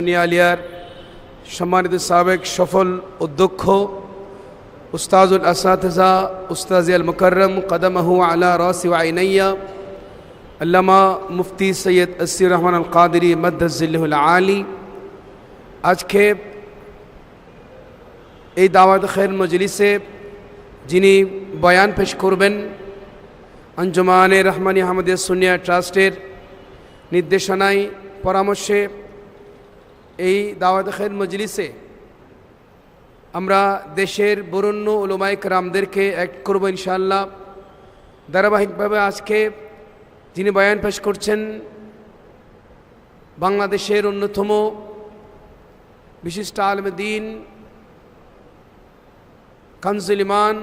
আলিয়ার সম্মানিত সাবেক সফল অধ্যক্ষ উস্তাজুল আসাতজা উস্তাজিয়াল মুকরম কদমহু আলা রাসি আইনাইয়া আল্লামা মুফতি সৈয়দ আসির রহমান আল কাদরি মদ্দুল আলী আজকে এই দাওয়াত খের মজলিসে যিনি বয়ান পেশ করবেন, আঞ্জুমানে রহমানী আহমদিয়া সুনিয়া ট্রাস্টের নির্দেশনায় পরামর্শে এই দাওয়াত খের মজলিসে আমরা দেশের বরণ্য ওলমাইক রামদেরকে এক করব ইনশাআল্লাহ। ধারাবাহিকভাবে আজকে যিনি বয়ান পেশ করছেন, বাংলাদেশের অন্যতম বিশিষ্ট আলমদিন কানজুল ইমান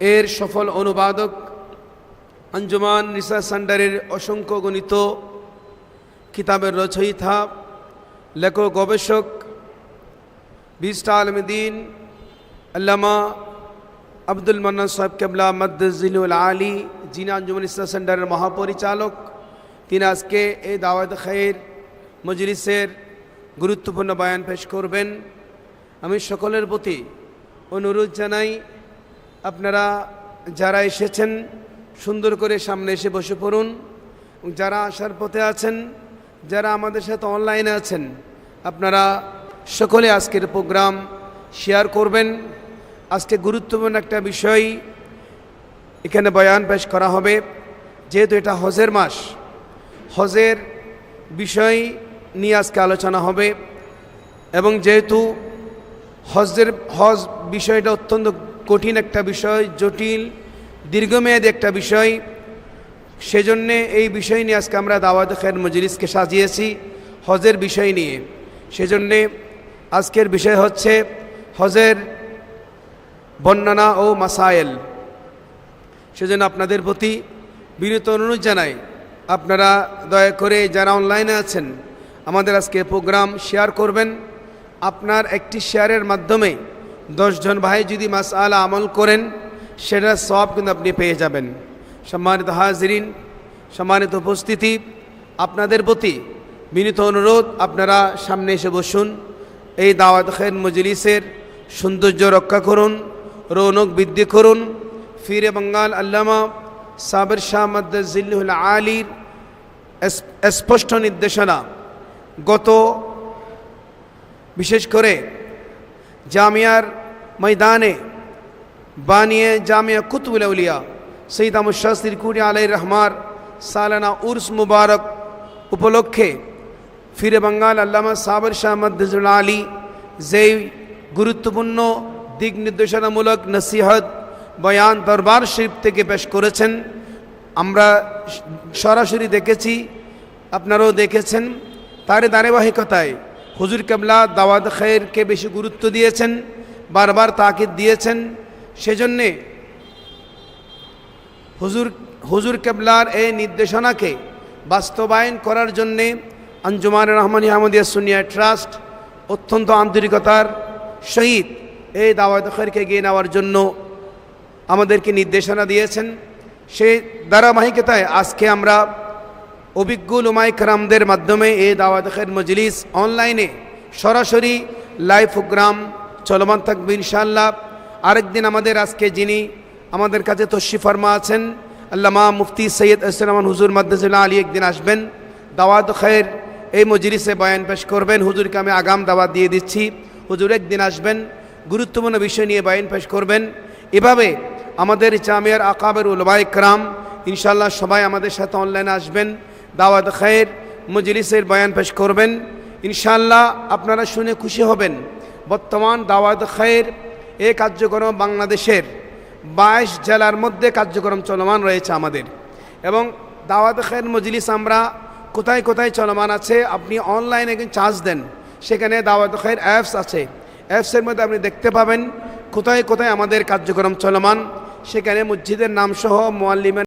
এর সফল অনুবাদক, আঞ্জুমান নিসা সান্ডারের অসংখ্য গণিত কিতাবের রচয়িতা, লেখক, গবেষক, বিশটা আলমদিন আল্লামা আব্দুল মান্না সাহেব কেবলা মদ্দুল আলী যিনি আঞ্জুমান ইসলাম সেন্টারের মহাপরিচালক। তিনি আজকে এই দাওয়াত খায়ের মজলিসের গুরুত্বপূর্ণ বয়ান পেশ করবেন। আমি সকলের প্রতি অনুরোধ জানাই, আপনারা যারা এসেছেন, সুন্দর করে সামনে এসে বসে পড়ুন। যারা আসার পথে আছেন যারা আমাদের সাথে অনলাইনে আছেন, আপনারা সকলে আজকের প্রোগ্রাম শেয়ার করবেন। আজকে গুরুত্বপূর্ণ একটা বিষয় এখানে বয়ান পেশ করা হবে, যেহেতু এটা হজের মাস। হজের বিষয় নিয়ে আজকে আলোচনা হবে এবং যেহেতু হজের, হজ বিষয়টা অত্যন্ত কঠিন একটা বিষয়, জটিল, দীর্ঘমেয়াদী একটা বিষয় সেজন্যে এই বিষয় নিয়ে আজকে আমরা দাওয়াত খের মজলিসকে সাজিয়েছি, হজের বিষয় নিয়ে। সেজন্যে আজকের বিষয় হচ্ছে হজের বর্ণনা ও মাসায়েল। সেজন্য আপনাদের প্রতি বিনীত অনুরোধ জানাই, আপনারা দয়া করে যারা অনলাইনে আছেন, আমাদের আজকে প্রোগ্রাম শেয়ার করবেন। আপনার একটি শেয়ারের মাধ্যমে দশজন ভাই যদি মাস আলা আমল করেন সেটা সব কিন্তু আপনি পেয়ে যাবেন। সম্মানিত হাজরিন, সম্মানিত উপস্থিতি, আপনাদের প্রতি বিনীত অনুরোধ, আপনারা সামনে এসে বসুন, এই দাওয়াত খের মজলিসের সৌন্দর্য রক্ষা করুন, রৌনক বৃদ্ধি করুন, ফিরে বাঙ্গাল আল্লামা সাবের শাহ মদ্দুল আলীর স্পষ্ট নির্দেশনা, গত বিশেষ করে জামিয়ার ময়দানে বানিয়ে জামিয়া কুতুবুল উলিয়া সঈদ আহমদ শাস্তির কুড়ি আলাই রহমার সালানা উর্স মুবারক উপলক্ষে ফিরে বাঙ্গাল আল্লামা সাবর শাহ মদ্দুল আলী, যেই গুরুত্বপূর্ণ দিক নির্দেশনামূলক নসিহত বয়ান দরবার শরীফ থেকে পেশ করেছেন। আমরা সরাসরি দেখেছি, আপনারাও দেখেছেন তার ধারাবাহিকতায় হুজুর কেবলা দাওয়াত খেরকে বেশি গুরুত্ব দিয়েছেন, বারবার তাকিদ দিয়েছেন। সেজন্যে হুজুর হুজুর কেবলার এই নির্দেশনাকে বাস্তবায়ন করার জন্যে আঞ্জুমান রহমান আহমদিয়া সুনিয়া ট্রাস্ট অত্যন্ত আন্তরিকতার সহিত এই দাওয়াত খেরকে গিয়ে নেওয়ার জন্য আমাদেরকে নির্দেশনা দিয়েছেন। সেই ধারাবাহিকতায় আজকে আমরা অভিজ্ঞ লুমাই কারামদের মাধ্যমে এই দাওয়াত খের মজলিস অনলাইনে সরাসরি লাইভ প্রোগ্রাম চলমান থাকবে ইনশাআল্লাহ। আরেকদিন আমাদের আজকে যিনি আমাদের কাছে তশি ফরমা আছেন। আল্লামা মুফতি সৈয়দ আসলামান হুজুর মাদ্দাজুল্লাহ আলী একদিন আসবেন। দাওয়াত খের এই মজলিসে বয়ান পেশ করবেন। হুজুরকে আমি আগাম দাওয়াত দিয়ে দিচ্ছি। হুজুর একদিন আসবেন, গুরুত্বপূর্ণ বিষয় নিয়ে বয়ান পেশ করবেন। এভাবে আমাদের জামিয়ার আকাবের উলবাই ক্রাম ইনশাল্লাহ সবাই আমাদের সাথে অনলাইনে আসবেন, দাওয়াত খায়ের মজলিসের বয়ান পেশ করবেন। ইনশাল্লাহ আপনারা শুনে খুশি হবেন। বর্তমান দাওয়াত খায়ের এ কার্যক্রম বাংলাদেশের বাইশ জেলার মধ্যে কার্যক্রম চলমান রয়েছে আমাদের। এবং দাওয়াত খায়ের মজলিস আমরা কোথায় কোথায় চলমান আছে, আপনি অনলাইনে চার্জ দেন। সেখানে দাওয়াত খায়ের অ্যাপস আছে। অ্যাপসের মধ্যে আপনি দেখতে পাবেন কোথায় কোথায় আমাদের কার্যক্রম চলমান। সেখানে মসজিদের নামসহ মোয়াল্লিমের